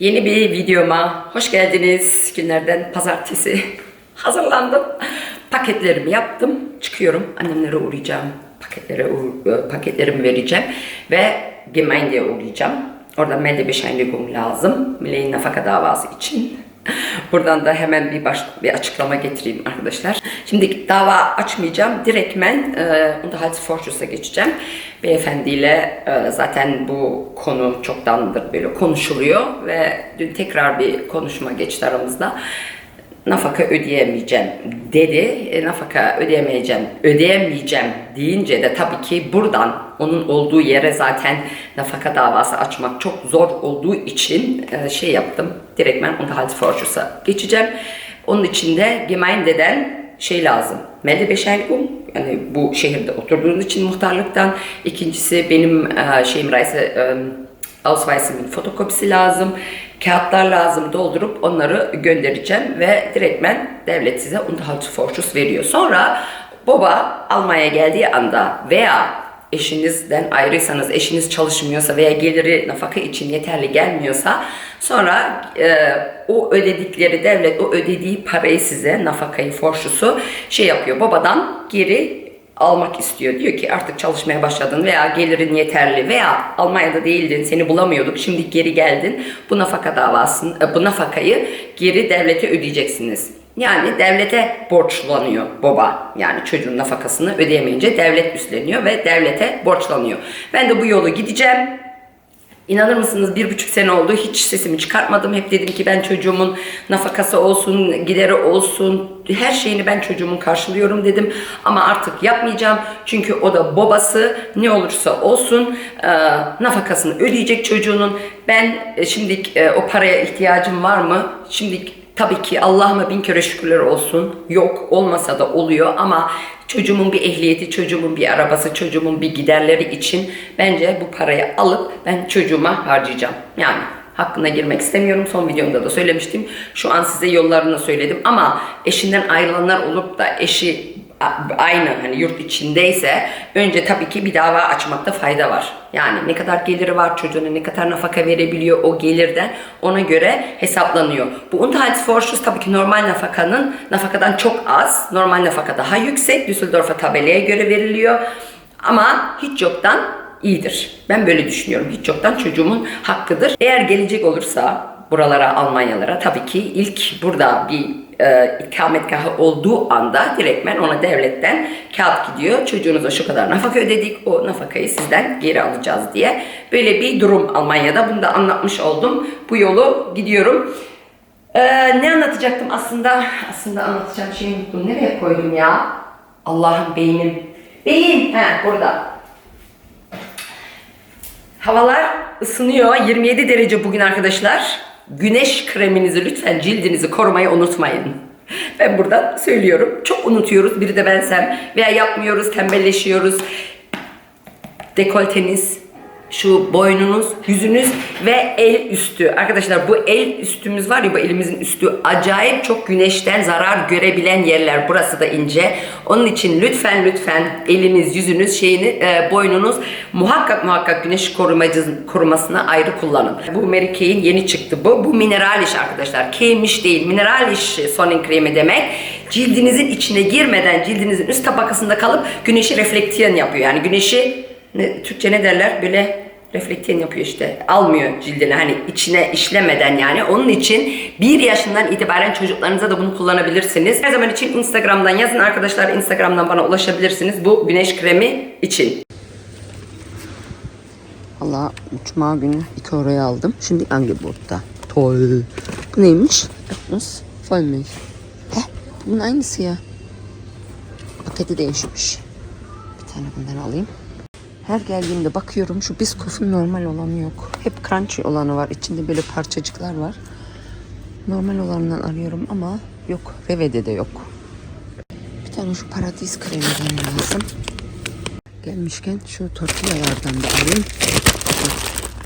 Yeni bir videoma hoş geldiniz. Günlerden pazartesi hazırlandım. Paketlerimi yaptım. Çıkıyorum. Annemlere uğrayacağım. Paketlere paketlerimi vereceğim. Ve Gemeinde'ye uğrayacağım. Orada Meldebescheinigung lazım. Milleğin nafaka davası için. Buradan da hemen bir baş, bir açıklama getireyim arkadaşlar. Şimdi dava açmayacağım. Direktmen e, Unterhaltsvorschuss'a geçeceğim. Beyefendiyle e, zaten bu konu çoktandır böyle konuşuluyor ve dün tekrar bir konuşma geçti aramızda. Nafaka ödeyemeyeceğim dedi. E, nafaka ödeyemeyeceğim, ödeyemeyeceğim deyince de tabii ki buradan onun olduğu yere zaten nafaka davası açmak çok zor olduğu için e, şey yaptım. Direktmen Unterhaltsvorschuss'a geçeceğim. Onun için de Gemeinde'den şey lazım. Meldebescheinigung yani bu şehirde oturduğunuz için muhtarlıktan. İkincisi benim e, şeyim Reise e, Ausweis'imin fotokopisi lazım. Kağıtlar lazım doldurup onları göndereceğim ve direktmen devlet size Unterhaltsvorschuss veriyor. Sonra baba Almanya geldiği anda veya eşinizden ayrıysanız, eşiniz çalışmıyorsa veya geliri nafaka için yeterli gelmiyorsa sonra e, o ödedikleri devlet o ödediği parayı size nafakayı, forşusu şey yapıyor. Babadan geri almak istiyor. Diyor ki artık çalışmaya başladın veya gelirin yeterli veya Almanya'da değildin seni bulamıyorduk şimdi geri geldin. Bu nafaka davasını, e, bu nafakayı geri devlete ödeyeceksiniz. Yani devlete borçlanıyor baba. Yani çocuğun nafakasını ödeyemeyince devlet üstleniyor ve devlete borçlanıyor. Ben de bu yolu gideceğim. İnanır mısınız bir buçuk sene oldu hiç sesimi çıkartmadım. Hep dedim ki ben çocuğumun nafakası olsun, gideri olsun, her şeyini ben çocuğumun karşılıyorum dedim. Ama artık yapmayacağım. Çünkü o da babası ne olursa olsun e, nafakasını ödeyecek çocuğunun. Ben e, şimdi e, o paraya ihtiyacım var mı? Şimdi Tabii ki Allah'ıma bin kere şükürler olsun. Yok olmasa da oluyor ama çocuğumun bir ehliyeti, çocuğumun bir arabası, çocuğumun bir giderleri için bence bu parayı alıp ben çocuğuma harcayacağım. Yani hakkına girmek istemiyorum. Son videomda da söylemiştim. Şu an size yollarını söyledim ama eşinden ayrılanlar olup da eşi aynı hani yurt içindeyse önce tabii ki bir dava açmakta fayda var. Yani ne kadar geliri var çocuğuna, ne kadar nafaka verebiliyor o gelirden ona göre hesaplanıyor. Bu Unterhaltsvorschuss tabii ki normal nafakanın nafakadan çok az. Normal nafaka daha yüksek. Düsseldorf'a tabelaya göre veriliyor. Ama hiç yoktan iyidir. Ben böyle düşünüyorum. Hiç yoktan çocuğumun hakkıdır. Eğer gelecek olursa buralara Almanyalara tabii ki ilk burada bir e, ikametgahı olduğu anda direktmen ona devletten kağıt gidiyor. Çocuğunuza şu kadar nafaka ödedik. O nafakayı sizden geri alacağız diye. Böyle bir durum Almanya'da. Bunu da anlatmış oldum. Bu yolu gidiyorum. E, ne anlatacaktım aslında? Aslında anlatacağım şeyi unuttum. Nereye koydum ya? Allah'ım beynim. Beyin. He burada. Havalar ısınıyor. 27 derece bugün arkadaşlar. Güneş kreminizi lütfen cildinizi korumayı unutmayın. Ben buradan söylüyorum. Çok unutuyoruz. Biri de bensem. Veya yapmıyoruz, tembelleşiyoruz. Dekolteniz, şu boynunuz, yüzünüz ve el üstü. Arkadaşlar bu el üstümüz var ya bu elimizin üstü acayip çok güneşten zarar görebilen yerler. Burası da ince. Onun için lütfen lütfen eliniz, yüzünüz, şeyini, e, boynunuz muhakkak muhakkak güneş korumacı, korumasına ayrı kullanın. Bu Mary Kay'in yeni çıktı bu. Bu mineral iş arkadaşlar. K'miş değil. Mineral iş sonin kremi demek. Cildinizin içine girmeden cildinizin üst tabakasında kalıp güneşi reflektiyen yapıyor. Yani güneşi ne, Türkçe ne derler? Böyle reflektiyen yapıyor işte. Almıyor cildine hani içine işlemeden yani. Onun için bir yaşından itibaren çocuklarınıza da bunu kullanabilirsiniz. Her zaman için Instagram'dan yazın arkadaşlar. Instagram'dan bana ulaşabilirsiniz bu güneş kremi için. Allah uçma günü 2 oraya aldım. Şimdi Angebot'ta. Toll. Bu neymiş? Bakınız. Vollmilch. Heh, bunun aynısı ya. Paketi değişmiş. Bir tane bundan alayım. Her geldiğimde bakıyorum şu biskofun normal olanı yok. Hep crunchy olanı var. İçinde böyle parçacıklar var. Normal olanından arıyorum ama yok. Reve'de de yok. Bir tane şu paradis kreminden lazım. Gelmişken şu tortillalardan da alayım.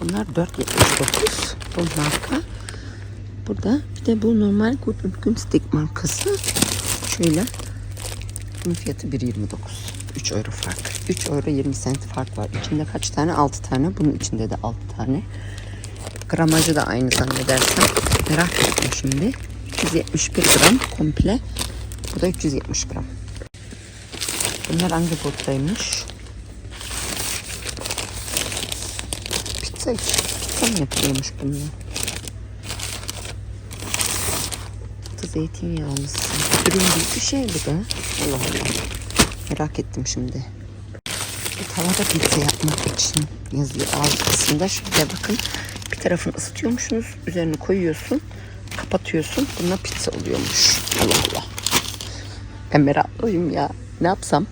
Bunlar 4.79. Bu marka. Burada bir de bu normal und Günstig markası. Şöyle. Bunun fiyatı 1.29. 3 euro fark. 3 euro 20 cent fark var. İçinde kaç tane? 6 tane. Bunun içinde de 6 tane. Gramajı da aynı zannedersem. Merak ettim şimdi. 371 gram komple. Bu da 370 gram. Bunlar hangi bottaymış? Pizza için. Mı yapılıyormuş bunlar? Zeytinyağlısı. Ürün bir şey bu da. Allah Allah. Merak ettim şimdi. Bu tavada pizza yapmak için yazıyor alt kısmında. Şuraya bakın. Bir tarafını ısıtıyormuşsunuz. Üzerine koyuyorsun. Kapatıyorsun. Bununla pizza oluyormuş. Allah Allah. Ben meraklıyım ya. Ne yapsam?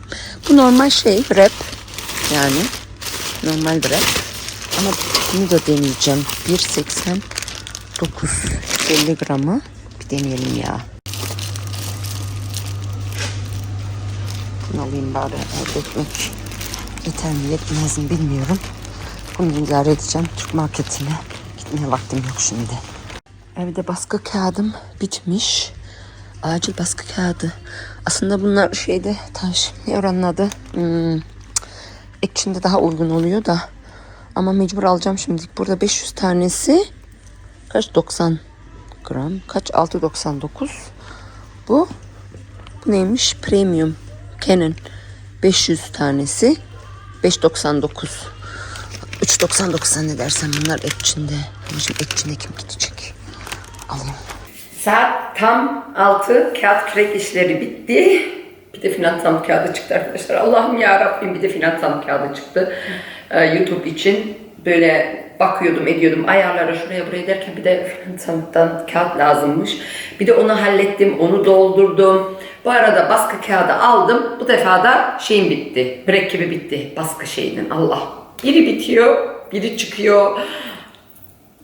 Bu normal şey wrap. Yani normal wrap. Ama bunu da deneyeceğim. 1.89 50 gramı. Bir deneyelim ya. Alayım bari. Ekmek yeter mi yetmez mi bilmiyorum. Bunu idare edeceğim. Türk marketine gitmeye vaktim yok şimdi. Evde baskı kağıdım bitmiş. Acil baskı kağıdı. Aslında bunlar şeyde taş. Oranın adı? Hmm. Ekşinde daha uygun oluyor da. Ama mecbur alacağım şimdi. Burada 500 tanesi kaç 90 gram. Kaç 6.99. Bu bu neymiş? Premium Canon 500 tanesi 5.99. 3.99 zannedersem bunlar ekçinde. Ama şimdi ekçinde kim gidecek? Alayım. Saat tam 6. Kağıt kürek işleri bitti. Bir de finansal kağıdı çıktı arkadaşlar. Allah'ım ya Rabbim bir de finansal kağıdı çıktı. Ee, YouTube için böyle bakıyordum ediyordum ayarlara şuraya buraya derken bir de finansaldan kağıt lazımmış. Bir de onu hallettim, onu doldurdum. Bu arada baskı kağıdı aldım. Bu defa da şeyim bitti. Mürekkebi bitti baskı şeyinin. Allah. Biri bitiyor, biri çıkıyor.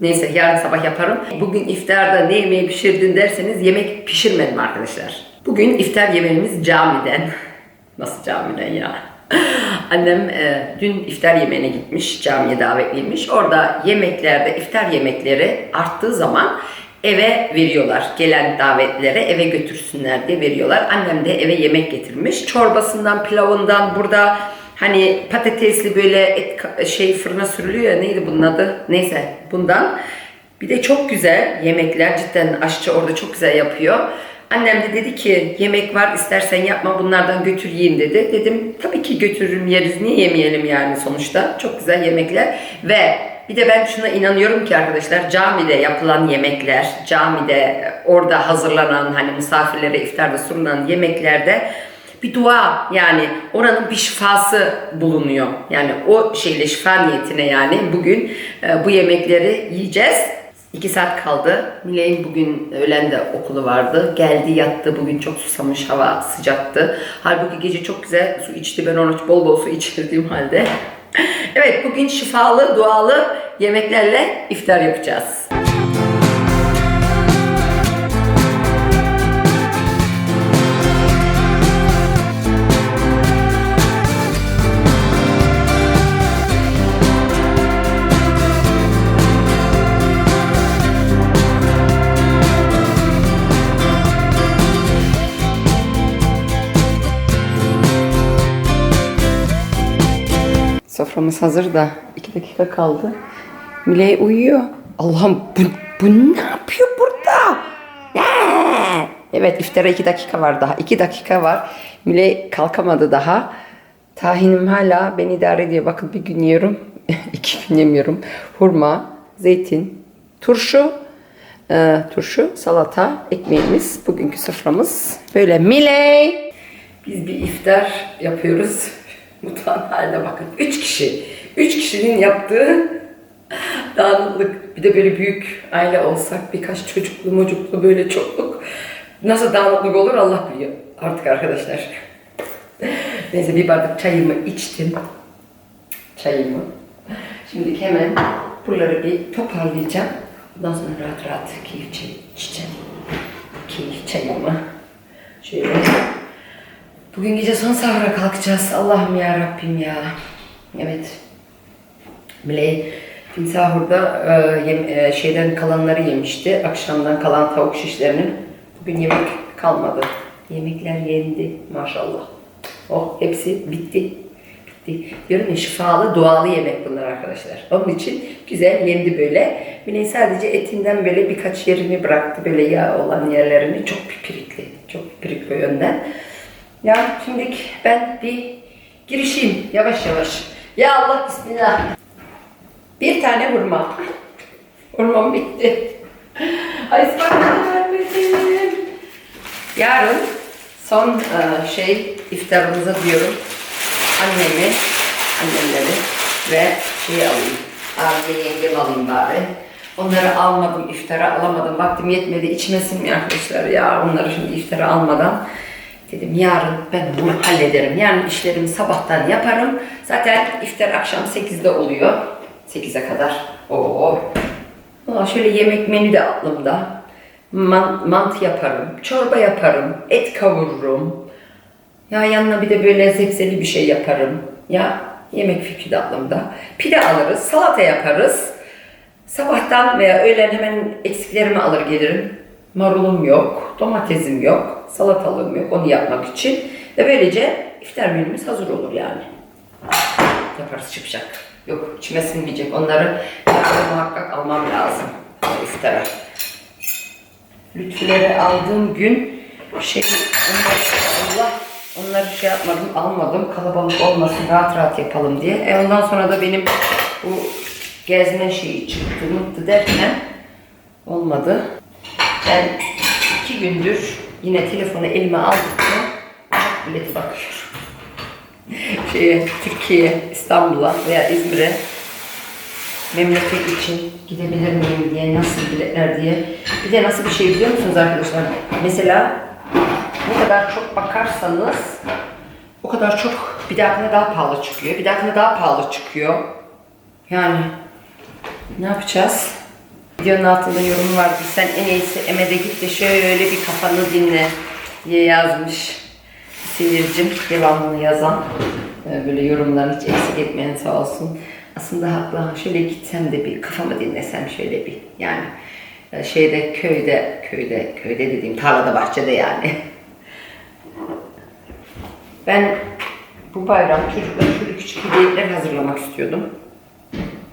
Neyse yarın sabah yaparım. Bugün iftarda ne yemeği pişirdin derseniz yemek pişirmedim arkadaşlar. Bugün iftar yemeğimiz camiden. Nasıl camiden ya? Annem e, dün iftar yemeğine gitmiş, camiye davetliymiş. Orada yemeklerde, iftar yemekleri arttığı zaman eve veriyorlar. Gelen davetlilere eve götürsünler diye veriyorlar. Annem de eve yemek getirmiş. Çorbasından, pilavından burada hani patatesli böyle et şey fırına sürülüyor ya neydi bunun adı? Neyse bundan. Bir de çok güzel yemekler cidden aşçı orada çok güzel yapıyor. Annem de dedi ki yemek var istersen yapma bunlardan götür yiyin dedi. Dedim tabii ki götürürüm yeriz niye yemeyelim yani sonuçta. Çok güzel yemekler ve bir de ben şuna inanıyorum ki arkadaşlar camide yapılan yemekler, camide orada hazırlanan hani misafirlere iftarda sunulan yemeklerde bir dua yani oranın bir şifası bulunuyor. Yani o şeyle şifa niyetine yani bugün e, bu yemekleri yiyeceğiz. İki saat kaldı. Miley'in bugün öğlen de okulu vardı. Geldi yattı. Bugün çok susamış. Hava sıcaktı. Halbuki gece çok güzel su içti. Ben ona bol bol su içirdiğim halde. Evet bugün şifalı, dualı yemeklerle iftar yapacağız. Soframız hazır da iki dakika kaldı. Miley uyuyor. Allah'ım bu, bu ne yapıyor burada? Evet iftara iki dakika var daha. İki dakika var. Miley kalkamadı daha. Tahinim hala beni idare ediyor. Bakın bir gün yiyorum. iki gün yemiyorum. Hurma, zeytin, turşu, e, turşu, salata, ekmeğimiz. Bugünkü soframız böyle. Miley! Biz bir iftar yapıyoruz. Mutfağın haline bakın. Üç kişi. Üç kişinin yaptığı dağınıklık. Bir de böyle büyük aile olsak birkaç çocuklu mocuklu böyle çokluk. Nasıl dağınıklık olur Allah biliyor. Artık arkadaşlar. Neyse bir bardak çayımı içtim. Çayımı. Şimdi hemen buraları bir toparlayacağım. Ondan sonra rahat rahat keyif çay içeceğim. Keyif çayımı. Şöyle Bugün gece son sahura kalkacağız. Allah'ım ya Rabbim ya. Evet. Miley dün sahurda e, yem- e, şeyden kalanları yemişti. Akşamdan kalan tavuk şişlerinin. Bugün yemek kalmadı. Yemekler yendi maşallah. Oh hepsi bitti. Di- Diyorum ya şifalı doğalı yemek bunlar arkadaşlar. Onun için güzel yendi böyle. Mine sadece etinden böyle birkaç yerini bıraktı. Böyle yağ olan yerlerini. Çok pipirikli. Çok pipirikli o yönden. Ya şimdi ben bir girişeyim yavaş yavaş. Ya Allah bismillah. Bir tane hurma. Hurmam bitti. Ay vermedim. Yarın son e, şey iftarımıza diyorum. Annemi, annemleri ve şeyi alayım. Abi yengem alayım bari. Onları almadım, iftara alamadım. Vaktim yetmedi, içmesin mi arkadaşlar ya? Onları şimdi iftara almadan dedim yarın ben bunu hallederim. Yarın işlerimi sabahtan yaparım. Zaten iftar akşam 8'de oluyor. 8'e kadar. Oo. Valla şöyle yemek menü de aklımda. Man- mantı yaparım, çorba yaparım, et kavururum. Ya yanına bir de böyle zepseli bir şey yaparım. Ya yemek fikri de aklımda. Pide alırız, salata yaparız. Sabahtan veya öğlen hemen eksiklerimi alır gelirim. Marulum yok, domatesim yok, salatalığım yok onu yapmak için. Ve böylece iftar menümüz hazır olur yani. Yaparız çıkacak. Yok içime sinmeyecek. Onları muhakkak almam lazım iftara. Lütfüleri aldığım gün şey onlar, Allah onları şey yapmadım almadım kalabalık olmasın rahat rahat yapalım diye. E ondan sonra da benim bu gezme şeyi çıktı mutlu derken olmadı. Ben iki gündür yine telefonu elime aldıkça uçak bileti bakıyorum. Şeye, Türkiye, İstanbul'a veya İzmir'e memleket için gidebilir miyim diye, nasıl biletler diye. Bir de nasıl bir şey biliyor musunuz arkadaşlar? Mesela ne kadar çok bakarsanız o kadar çok bir dahakine daha pahalı çıkıyor. Bir dahakine daha pahalı çıkıyor. Yani ne yapacağız? Videonun altında yorum vardı. Sen en iyisi Emede git de şöyle bir kafanı dinle diye yazmış. Sinircim devamını yazan e, böyle yorumlarını hiç eksik etmeyen sağ olsun. Aslında haklı. ha, Şöyle gitsem de bir kafamı dinlesem şöyle bir yani e, şeyde köyde köyde köyde dediğim tarlada bahçede yani. Ben bu bayram çocuklara şöyle küçük hediyeler hazırlamak istiyordum.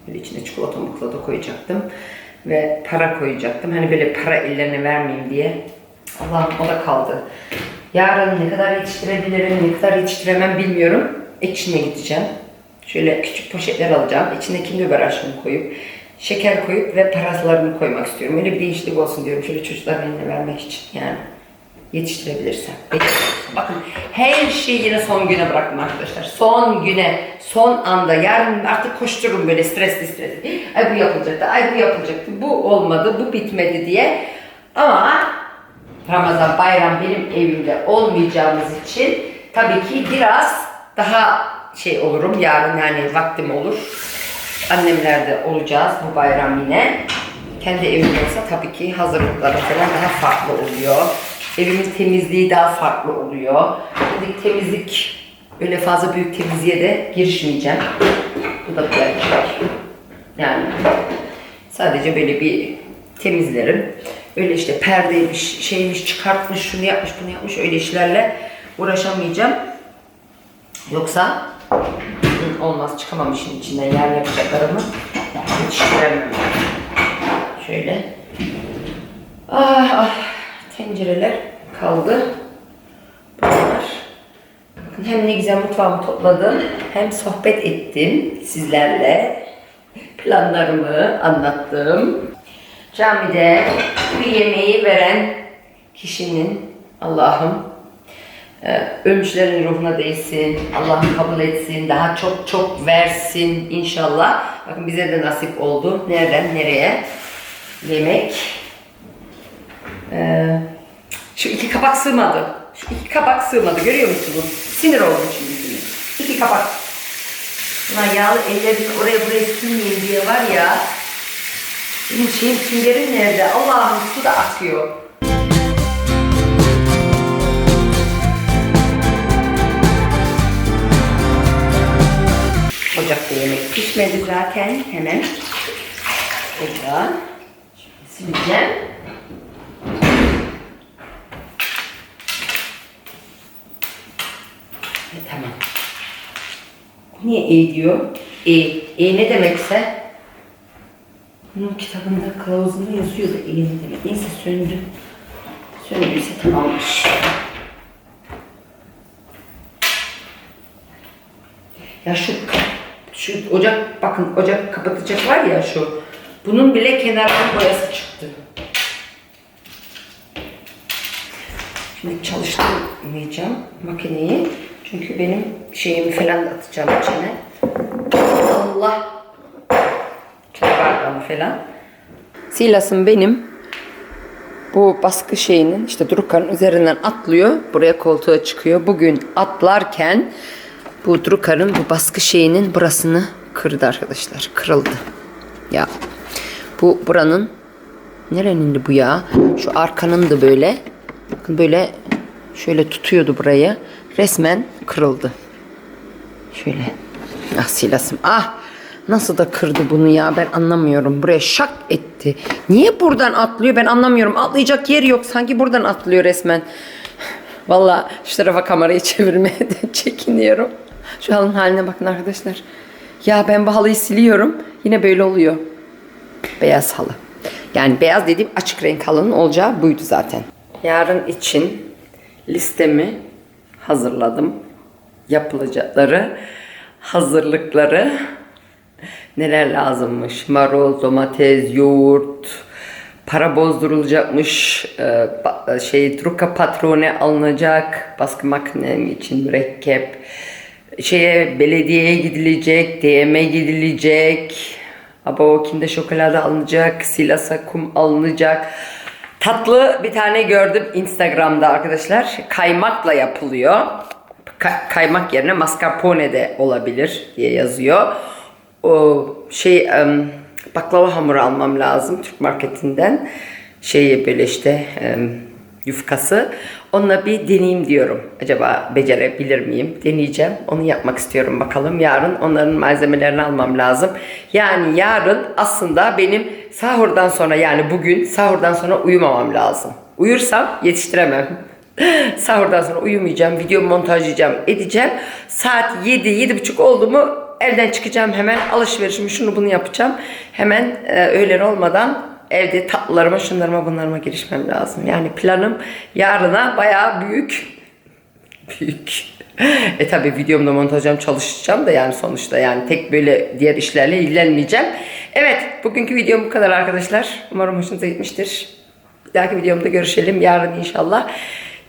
Böyle içine çikolata muklata koyacaktım. Ve para koyacaktım. Hani böyle para ellerine vermeyeyim diye. Allah'ım o da kaldı. Yarın ne kadar yetiştirebilirim, ne kadar yetiştiremem bilmiyorum. Ekşine gideceğim. Şöyle küçük poşetler alacağım. İçine kinder barajını koyup, şeker koyup ve paralarını koymak istiyorum. Öyle bir değişiklik olsun diyorum. Şöyle çocukların eline vermek için yani. Yetiştirebilirsem. Bakın her şeyi yine son güne bıraktım arkadaşlar. Son güne, son anda. Yarın artık koştururum böyle stresli stresli. Ay bu yapılacaktı, ay bu yapılacaktı. Bu olmadı, bu bitmedi diye. Ama Ramazan bayram benim evimde olmayacağımız için tabii ki biraz daha şey olurum. Yarın yani vaktim olur. Annemlerde olacağız bu bayram yine. Kendi evim olsa tabii ki hazırlıkları falan daha farklı oluyor. Evimin temizliği daha farklı oluyor. Şimdi temizlik öyle fazla büyük temizliğe de girişmeyeceğim. Bu da bir gerçek. Yani sadece böyle bir temizlerim. Öyle işte perdeymiş, şeymiş, çıkartmış, şunu yapmış, bunu yapmış öyle işlerle uğraşamayacağım. Yoksa olmaz çıkamam işin içinden yer yapacaklarımı. Şöyle. Ah ah tencereler kaldı. Bunlar. Hem ne güzel mutfağımı topladım hem sohbet ettim sizlerle. Planlarımı anlattım. Camide bu yemeği veren kişinin Allah'ım ee, ölmüşlerin ruhuna değsin, Allah'ım kabul etsin, daha çok çok versin inşallah. Bakın bize de nasip oldu. Nereden nereye? Yemek. Ee, şu iki kabak sığmadı. Şu iki kabak sığmadı. Görüyor musunuz? Sinir oldum şimdi. şimdi. İki kabak. Ulan yağlı ellerini oraya buraya sürmeyeyim diye var ya. Benim şeyim süngerim nerede? Allah'ım su da akıyor. Ocakta yemek pişmedi zaten. Hemen burada sileceğim. Tamam. Niye E diyor? E. E ne demekse? Bunun kitabında kılavuzunda yazıyordu E ne demek. Neyse söndü. Söndüyse tamammış. Ya şu şu ocak bakın ocak kapatacak var ya şu. Bunun bile kenardan boyası çıktı. Şimdi çalıştırmayacağım makineyi. Çünkü benim şeyimi falan da atacağım içine. Allah. Çay falan. Silas'ım benim bu baskı şeyinin işte Drukar'ın üzerinden atlıyor. Buraya koltuğa çıkıyor. Bugün atlarken bu Drukar'ın bu baskı şeyinin burasını kırdı arkadaşlar. Kırıldı. Ya bu buranın nerenin bu ya? Şu arkanın da böyle böyle şöyle tutuyordu burayı. Resmen kırıldı. Şöyle. Ah silasım. Ah nasıl da kırdı bunu ya ben anlamıyorum. Buraya şak etti. Niye buradan atlıyor ben anlamıyorum. Atlayacak yer yok. Sanki buradan atlıyor resmen. Valla şu tarafa kamerayı çevirmeye de çekiniyorum. Şu halın haline bakın arkadaşlar. Ya ben bu halıyı siliyorum. Yine böyle oluyor. Beyaz halı. Yani beyaz dediğim açık renk halının olacağı buydu zaten. Yarın için listemi hazırladım. Yapılacakları, hazırlıkları neler lazımmış? Marul, domates, yoğurt, para bozdurulacakmış, e, ba- şey truka patrone alınacak, baskı makinem için mürekkep, şeye belediyeye gidilecek, DM'e gidilecek, abo kinde şokolada alınacak, silasa kum alınacak. Tatlı bir tane gördüm Instagram'da arkadaşlar. Kaymakla yapılıyor. Ka- kaymak yerine mascarpone de olabilir diye yazıyor. O şey baklava hamuru almam lazım Türk marketinden. Şeyi böyle işte yufkası. Onunla bir deneyeyim diyorum. Acaba becerebilir miyim? Deneyeceğim. Onu yapmak istiyorum bakalım. Yarın onların malzemelerini almam lazım. Yani yarın aslında benim sahurdan sonra yani bugün sahurdan sonra uyumamam lazım. Uyursam yetiştiremem. Sahurdan sonra uyumayacağım, video montajlayacağım, edeceğim. Saat 7, 7.30 oldu mu evden çıkacağım hemen alışverişimi şunu bunu yapacağım. Hemen e, öğlen olmadan evde tatlılarıma, şunlarıma, bunlarıma girişmem lazım. Yani planım yarına bayağı büyük. büyük. E tabi videomda montajım çalışacağım da yani sonuçta yani tek böyle diğer işlerle ilgilenmeyeceğim. Evet bugünkü videom bu kadar arkadaşlar. Umarım hoşunuza gitmiştir. Bir dahaki videomda görüşelim yarın inşallah.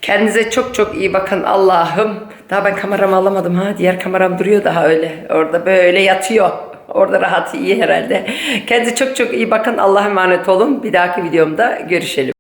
Kendinize çok çok iyi bakın Allah'ım. Daha ben kameramı alamadım ha. Diğer kameram duruyor daha öyle. Orada böyle yatıyor. Orada rahat iyi herhalde. Kendinize çok çok iyi bakın. Allah'a emanet olun. Bir dahaki videomda görüşelim.